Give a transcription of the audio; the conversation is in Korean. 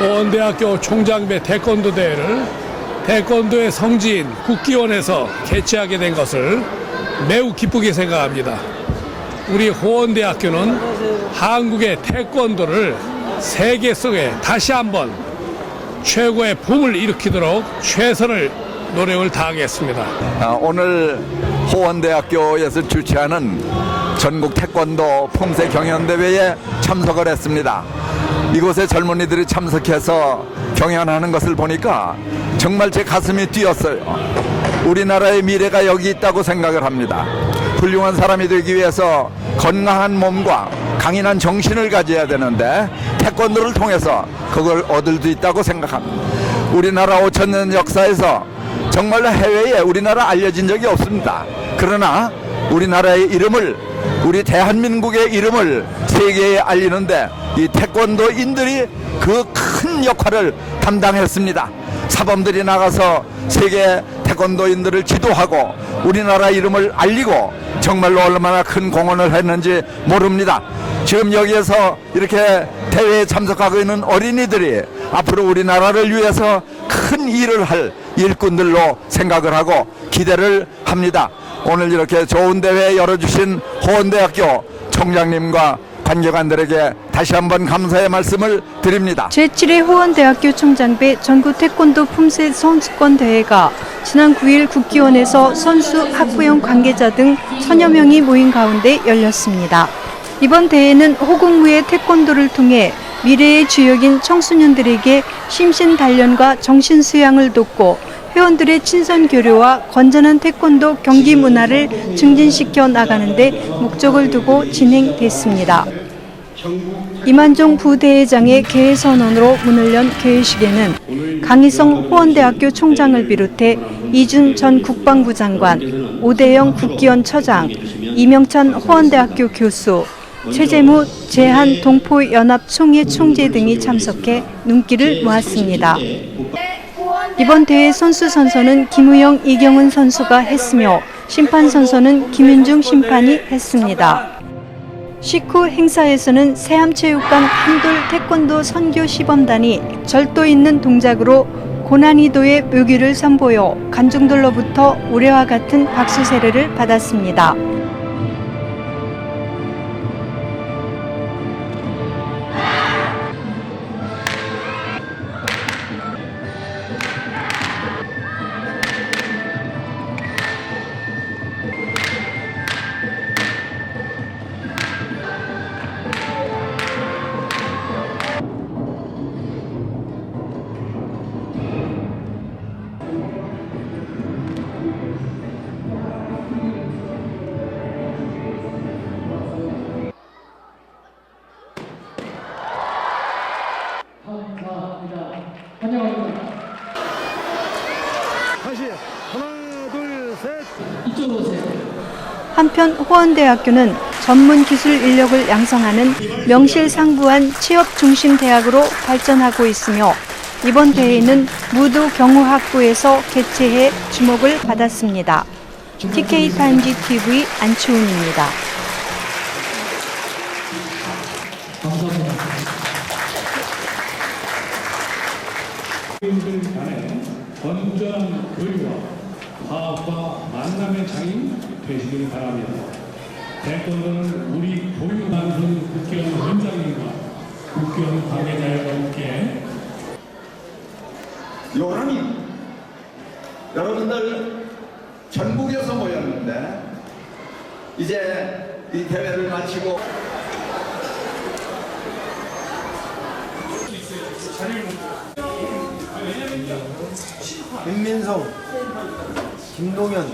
호원대학교 총장배 태권도 대회를 태권도의 성지인 국기원에서 개최하게 된 것을 매우 기쁘게 생각합니다. 우리 호원대학교는 한국의 태권도를 세계 속에 다시 한번 최고의 붐을 일으키도록 최선을 노력을 다하겠습니다. 아, 오늘 호원대학교에서 주최하는 전국 태권도 품새 경연대회에 참석을 했습니다. 이곳에 젊은이들이 참석해서 경연하는 것을 보니까 정말 제 가슴이 뛰었어요. 우리나라의 미래가 여기 있다고 생각을 합니다. 훌륭한 사람이 되기 위해서 건강한 몸과 강인한 정신을 가져야 되는데 태권도를 통해서 그걸 얻을 수 있다고 생각합니다. 우리나라 5천 년 역사에서 정말로 해외에 우리나라 알려진 적이 없습니다. 그러나 우리나라의 이름을 우리 대한민국의 이름을 세계에 알리는데 이 태권도인들이 그 큰 역할을 담당했습니다. 사범들이 나가서 세계 태권도인들을 지도하고 우리나라 이름을 알리고 정말로 얼마나 큰 공헌을 했는지 모릅니다. 지금 여기에서 이렇게 대회에 참석하고 있는 어린이들이 앞으로 우리나라를 위해서 큰 일을 할 일꾼들로 생각을 하고 기대를 합니다. 오늘 이렇게 좋은 대회 열어주신 호원대학교 총장님과 관계관들에게 다시 한번 감사의 말씀을 드립니다. 제7회 호원대학교 총장배 전국 태권도 품새 선수권 대회가 지난 9일 국기원에서 선수, 학부형 관계자 등 천여 명이 모인 가운데 열렸습니다. 이번 대회는 호국무의 태권도를 통해 미래의 주역인 청소년들에게 심신 단련과 정신 수양을 돕고 회원들의 친선 교류와 건전한 태권도 경기 문화를 증진시켜 나가는 데 목적을 두고 진행됐습니다. 이만종 부대회장의 개회 선언으로 문을 연 개회식에는 강희성 호원대학교 총장을 비롯해 이준 전 국방부 장관, 오대영 국기원 처장, 이명찬 호원대학교 교수, 최재무 제한 동포연합 총회 총재 등이 참석해 눈길을 모았습니다. 이번 대회 선수 선서는 김우영, 이경은 선수가 했으며 심판 선서는 김윤중 심판이 했습니다. 식후 행사에서는 세암체육관 한돌 태권도 선교 시범단이 절도 있는 동작으로 고난이도의 묘기를 선보여 관중들로부터 올해와 같은 박수 세례를 받았습니다. 한편 호원대학교는 전문 기술 인력을 양성하는 명실상부한 취업 중심 대학으로 발전하고 있으며 이번 대회는 무도 경호학부에서 개최해 주목을 받았습니다. TK 타임지 TV 안치훈입니다. 간의 화합과 만남의 장이 되시길 바랍니다. 태권도는 우리 교육방송 국기원 원장님과 국기원 관계자와 함께 요람이 여러분들 전국에서 모였는데 이제 이 대회를 마치고 윤민성, 김동현,